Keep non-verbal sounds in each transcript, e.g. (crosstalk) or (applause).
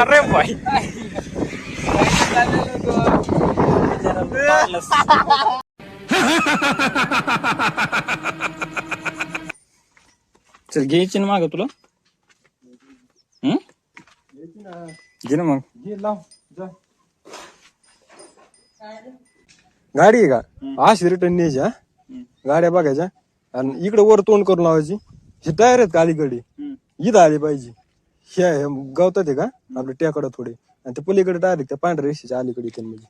अरे भाई चल घ्यायची ना माग तुला. घे ना मग. गाडी आहे का? अशी रिटर्न न्यायची हा? गाड्या बघायच्या. आणि इकडे वर तोंड करून लावायची. हे टायर आहेत का अलीकडे? इथं आली पाहिजे. ह्या ह्या गवतात आहे का? आपल्या ट्याकडं थोडे. आणि ते पलीकडे डायरेक्ट त्या पांढऱ्या रेषेच्या अलीकडे येते म्हणजे.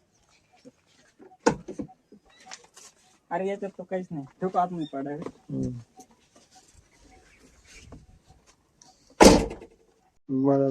अरे याच्यात तो काहीच नाही. ठेवू का आतमध्ये पाडायला? मला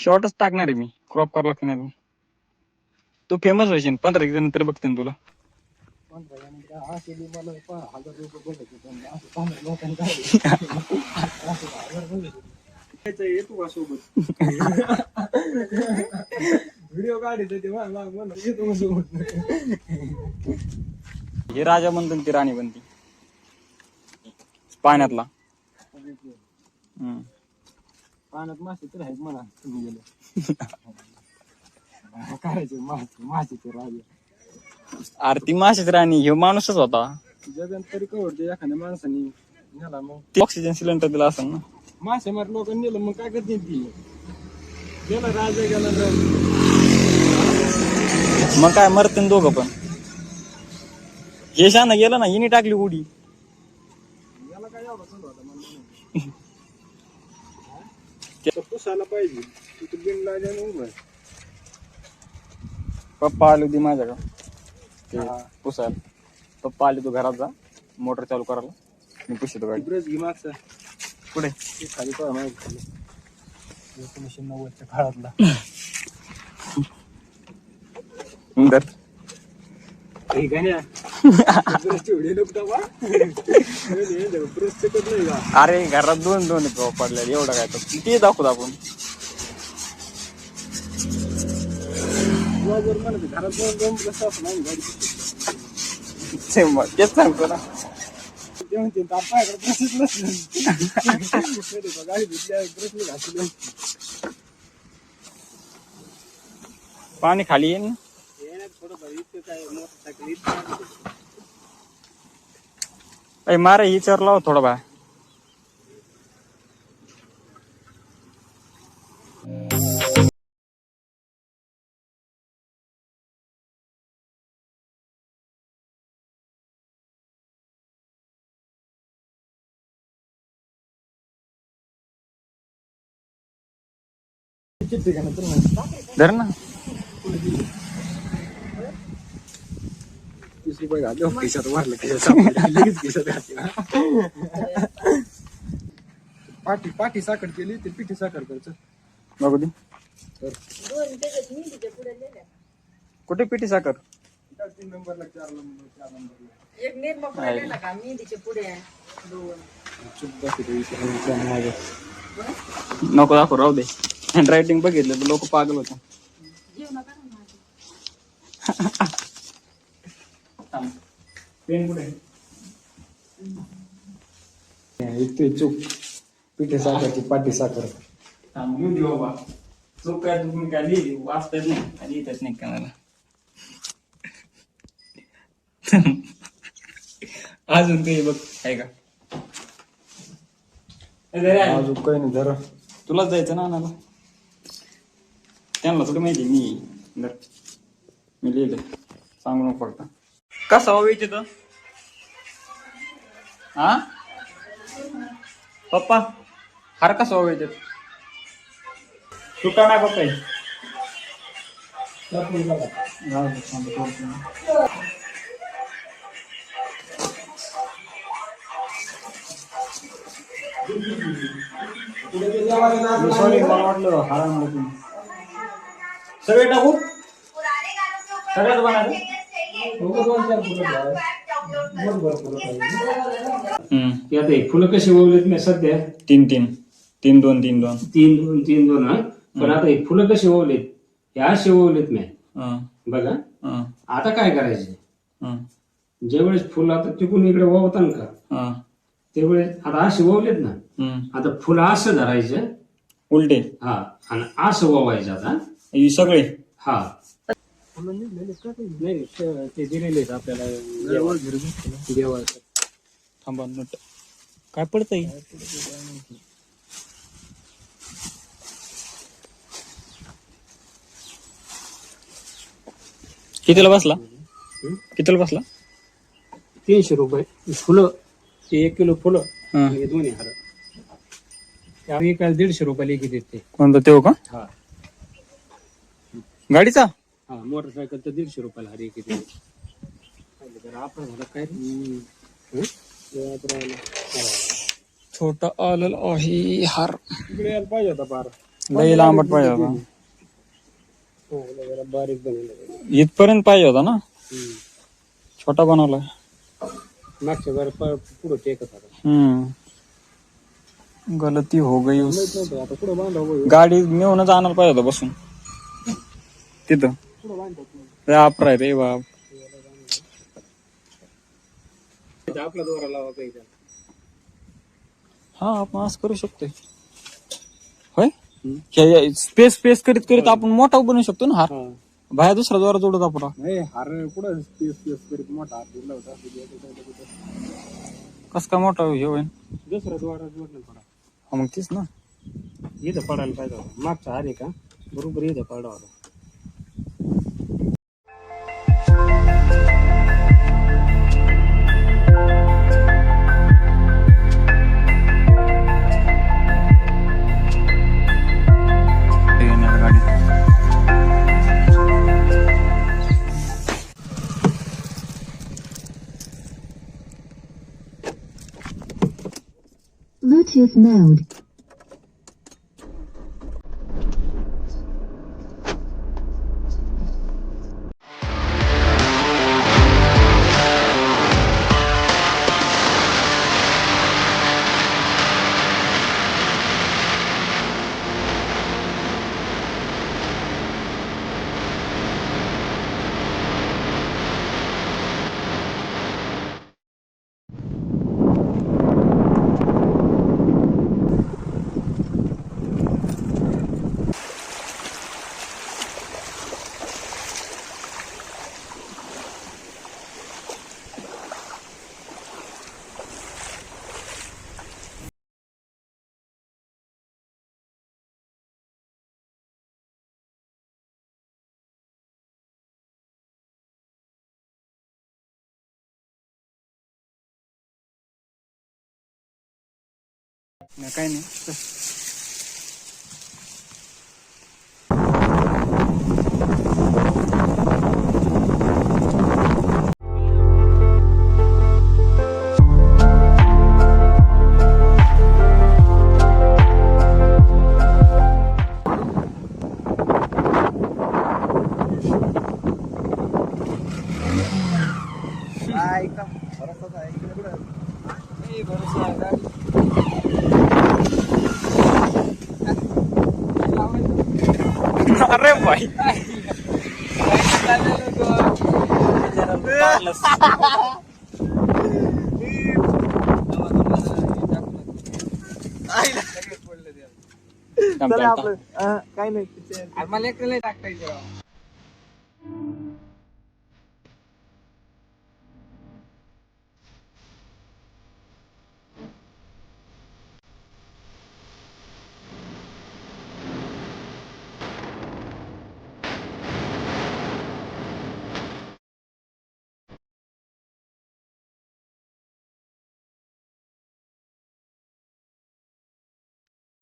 शॉर्टच टाकणार आहे मी. क्रॉप करावं लागतं नाही तू फेमस व्हायची पंधरा एक नंतर बघते ना तुला. व्हिडिओ काढायचं हे राजा म्हणतो ती राणी बनती. पाण्यातला. हम्म. पाण्यात मासे तर आहेत मला तुम्ही गेले. (laughs) करायचे मासे मासे ते राजा अरे ती माशीच राणी ह्यो माणूसच होता. जगन तरी कवडते एखाद्या माणसाने. नेला मग. ती ऑक्सिजन सिलेंडर दिला असेल ना. मासे मार लोक नेलं मग काय करते ती? गेला राजा गेला तर मग काय मरते दोघं पण. हे शान गेलं ना हिने टाकली उडी. याला काय एवढा होता मला. तर पुसायला पाहिजे. तिथे बिन लाजाने उभं आहे. पप्पा आली होती माझ्याकडं. ते हा. पुसायला. पप्पा आले तू घरात जा. मोटर चालू करायला. मी पुसतो गाडी. ब्रश घे मागचा. पुढे ते खाली पहा माहिती खाली एकोणीसशे नव्वदच्या काळातला. (laughs) (laughs) अरे घरात दोन दोन आहेत पडले एवढं काय तर. ते दाखवत आपण. तेच सांगतो ना. ते म्हणते आपल्याकडे गाडी घासले पाणी खाली येईन. अय मारे विचार लाव थोडा बा. धर ना. पाठी पाठी साखर केली ते पिठी साखर करचं बघू दे कुठे पिठी साखर तीन नंबरला चार नंबर चार नंबरला एक निर्मा पडलेला का मेहंदीचे पुढे दोन चुप दाखवतो नको दाखव राहू दे हँड रायटिंग बघितलं तर लोक पागल होते माझं. पेन कुठे इथे चूक. पिठी साखरची पाठी साखर. थांब दे बाबा. चूक काय तुम्ही काय लिहिली वाचता येत नाही. आणि येतच नाही कानाला अजून काही बघ आहे का. अजून काही नाही जरा. तुलाच जायचं ना आणायला? त्यांना थोडं माहिती मी. मी लिहिलंय. सांगू नको फक्त. कसा हवा इथे? तर हा? पप्पा हार कसा नाही पप्पा हे. सॉरी मला वाटलं हारा मला सगळे टाकू? सगळ्यात बनायचं आता हे फुलं कशी ओवलेत मी सध्या? तीन तीन. तीन दोन तीन दोन. तीन दोन तीन दोन हा? पण आता हे फुलं कशी ओवलेत? हे असे ओवलेत मी. हं, बघा. हं, आता काय करायचे? हं, ज्यावेळेस फुलं आता तिकून इकडे वावतात का? त्यावेळेस आता असे ओवलेत ना? हं. आता फुलं असं धरायचं. उलटे. हा आणि असं ओवायचं आता. ही. नाही ते- ते दिलेले आहेत आपल्याला. देवाचं थांबा नट. काय पडतंय? कितीला बसला? कितीला बसला? तीनशे रुपये. फुलं. ते एक किलो फुलं. हं. हे दोन्ही हार. काय दीडशे रुपयाला एक देते. कोणता तेव का? हा. गाडीचा? हा मोटरसायकल तर दीडशे रुपयाला हर जर आपण झालं काय? हं? छोटा आलेला आहे हार. इकडे यायला पाहिजे होता पार. लई लांबट पाहिजे होता. हो, जरा बारीक बनवलं इथपर्यंत पाहिजे होता ना? छोटा बनवलाय. मागच्या जरा पुढं टेकत होता. हम्म. गलती हो गई उस नव्हतं, आता पुढं बांधावं गाडी नेऊनच आणायला पाहिजे होता बसून. तिथं. अपराय रे बाप आपला दोरा लावा पाहिजे हा आपण असं करू शकतोय. होय? स्पेस स्पेस करीत करीत आपण मोठा बनवू शकतो ना हार? बाहेर दुसरा द्वारा जोडत आपण. हार कुठं स्पेस स्पेस करीत मोठा हात दिला होता? कस काय मोठा हे होईल दुसरा द्वारा थोडा. हा मग तीच ना. इथं पडायला पाहिजे मागचा हार आहे का? बरोबर इथं पडा Active mode. नाही, काही नाही अरे भाई काय नाही. मला एकट्याला टाकता येते